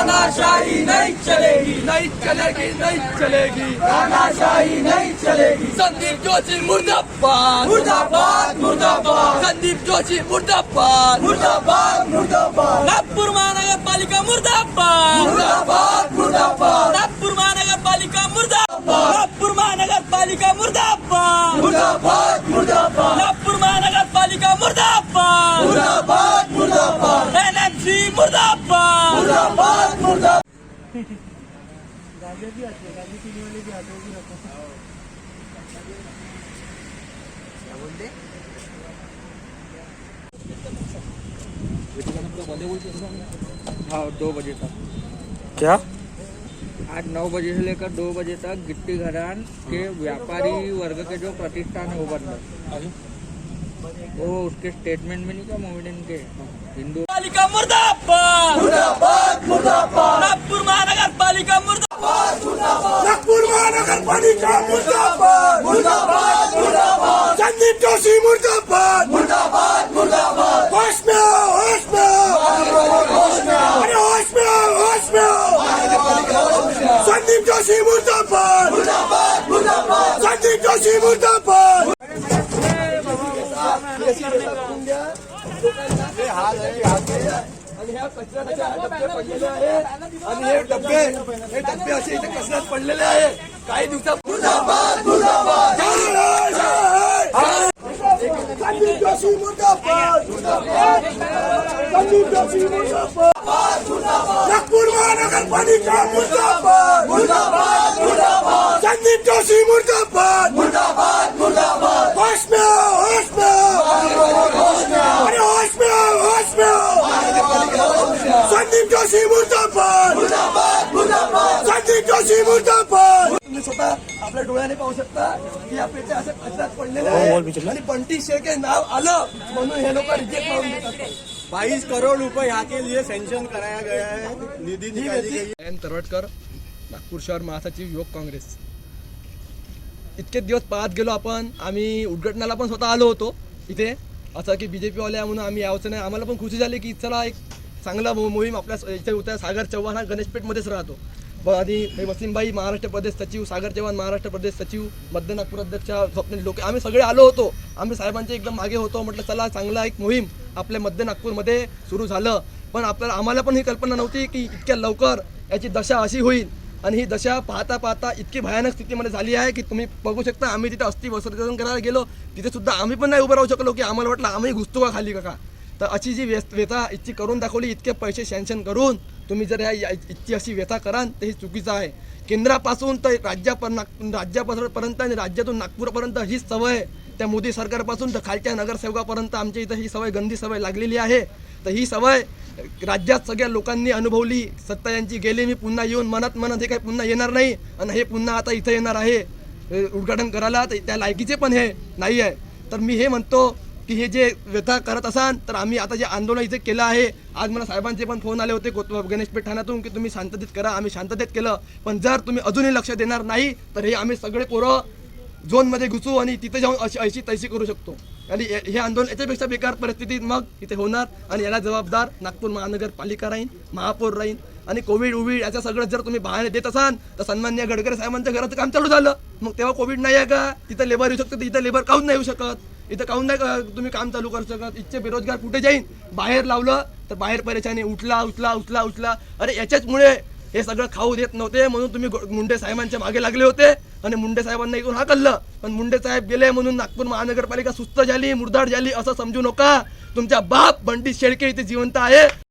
तानाशाही नहीं चलेगी नहीं चलेगी नहीं चलेगी। तानाशाही नहीं चलेगी। संदीप जोशी मुर्दाबाद। मुर्दाबाद मुर्दाबाद। संदीप जोशी मुर्दाबाद। मुर्दाबाद मुर्दाबाद। नागपूर महानगरपालिका मुर्दाबाद। हाँ दो बजे तक। क्या? आज नौ बजे से लेकर दो बजे तक गिट्टी घरान के व्यापारी वर्ग के जो प्रतिष्ठान है वो बंद है। वो उसके स्टेटमेंट में नहीं क्या मोमिडियन के हिंदू पालिका मुर्दाबाद! मुर्दाबाद मुर्दाबाद! नागपूर महानगरपालिका मुर्दाबाद! नागपूर महानगरपालिका मुर्दाबाद मुर्दाबाद मुर्दाबाद संदीप जोशी मुर्दाबाद मुर्दाबाद मुर्दाबाद होश में आओ होश में आओ होश में आओ अरे होश में आओ होश में आओ संदीप जोशी मुर्दाबाद मुर्दाबाद मुर्दाबाद संदीप जोशी मुर्दाबाद आणि ह्या कचऱ्याच्या डबे पडलेले आहेत. आणि हे डबे हे डबे असे इथे कचऱ्यात पडलेले आहे काही दिवसा मुर्दाबाद मुर्दाबाद संदीप जोशी मुर्दाबाद संदीप जोशी मुर्दाबाद. नागपूर महानगरपालिका मुर्दाबाद. मुर्दाबाद मुर्दाबाद. संदीप जोशी मुर्दाबाद मुर्दाबाद होश में आओ होश में आओ अरे होश में आओ होश में आओ संदीप जोशी मुर्दाबाद! मुर्दाबाद मुर्दाबाद! संदीप जोशी मुर्दाबाद! तुम्ही स्वतः आपल्या डोळ्याने पाहू शकता की कचऱ्यात पडलेले आहेत. आणि बंटी शेळके नाव आलं म्हणून हे लोक रिजेक्ट मारून देतात. बाईस करोड़ रुपए यहाँ के लिए सैंक्शन कराया गया है. निधि निकाली गई है. जयंत तरवटकर नागपूर शहर महासचिव युवक काँग्रेस. इतके दिवस पाहत गेलो आपण. आम्ही उद्घाटनाला पण स्वतः आलो होतो. इथे असं की बी जे पीवाले म्हणून आम्ही यावचं नाही. आम्हाला पण खुशी झाली की चला एक चांगला मो- मोहीम आपल्या इथे होत्या सागर चव्हाण हा गणेशपेठमध्येच राहतो. ब आणि वसीमबाई महाराष्ट्र प्रदेश सचिव सागर चव्हाण महाराष्ट्र प्रदेश सचिव मध्य नागपूर अध्यक्ष स्वप्नील लोक आम्ही सगळे आलो होतो. आम्ही साहेबांचे एकदम मागे होतो. म्हटलं चला चांगला एक मोहीम आपल्या मध्य नागपूरमध्ये सुरू झालं. पण आपल्याला आम्हाला पण ही कल्पना नव्हती की इतक्या लवकर याची दशा अशी होईल. आणि ही दशा पाहता पाहता इतकी भयानक स्थितीमध्ये झाली आहे की तुम्ही बघू शकता आम्ही तिथे अस्थि विसर्जन करायला गेलो. तिथे सुद्धा आम्ही पण नाही उभं राहू शकलो की आम्हाला वाटलं आम्ही घुसतो का खाली का तर अशी जी व्यस्त व्यथा इतकी करून दाखवली इतके पैसे सँक्शन करून तुम्ही जर ह्या या- इतकी अशी व्यथा कराल तर हे चुकीचं आहे. केंद्रापासून तर राज्यापर नाग राज्यापर्यंत आणि राज्यातून नागपूरपर्यंत हीच सवय त्या मोदी सरकारपासून तर खालच्या नगरसेवकापर्यंत आमच्या इथं ही सवय गंदी सवय लागलेली आहे. तर ही सवय राज्यात सगळ्या लोकांनी अनुभवली. सत्ता यांची गेली मी पुन्हा येऊन मनात मनात हे काही पुन्हा येणार नाही. आणि हे पुन्हा आता इथं येणार आहे. उद्घाटन करायला तर त्या लायकीचे पण हे नाही आहे तर मी हे म्हणतो की हे जे व्यथा करत असाल तर आम्ही आता जे आंदोलन इथे केलं आहे आज मला साहेबांचे पण फोन आले होते कोत गणेशपेठ ठाण्यातून की तुम्ही शांततेत करा आम्ही शांततेत केलं. पण जर तुम्ही अजूनही लक्ष देणार नाही तर हे आम्ही सगळे पोरं झोनमध्ये घुसू आणि तिथे जाऊन अशी ऐशी तैशी करू शकतो. आणि हे आंदोलन याच्यापेक्षा बेकार परिस्थितीत मग इथे होणार. आणि याला जबाबदार नागपूर महानगरपालिका राहील महापौर राहील आणि कोविड उविड याचं सगळं जर तुम्ही बहाणे देत असाल तर सन्मान्य गडकरी साहेबांच्या घराचं काम चालू झालं. मग तेव्हा कोविड नाही आहे का? तिथं लेबर येऊ शकतं तर इथं लेबर काहून नाही येऊ शकत? इथं काहून नाही का तुम्ही काम चालू करू शकत इथचे बेरोजगार कुठे जाईन? बाहेर लावलं तर बाहेर परेशानी उठला उचला उचला उचला अरे याच्याचमुळे हे सगळं खाऊ देत नव्हते म्हणून तुम्ही मुंडे साहेबांच्या मागे लागले होते. आणि मुंडे साहेबांना इथून हाकललं. पण मुंडे साहेब गेले म्हणून नागपूर महानगरपालिका सुस्त झाली मुरदाड झाली असं समजू नका. तुमच्या बाप बंडी शेळके इथे जिवंत आहे.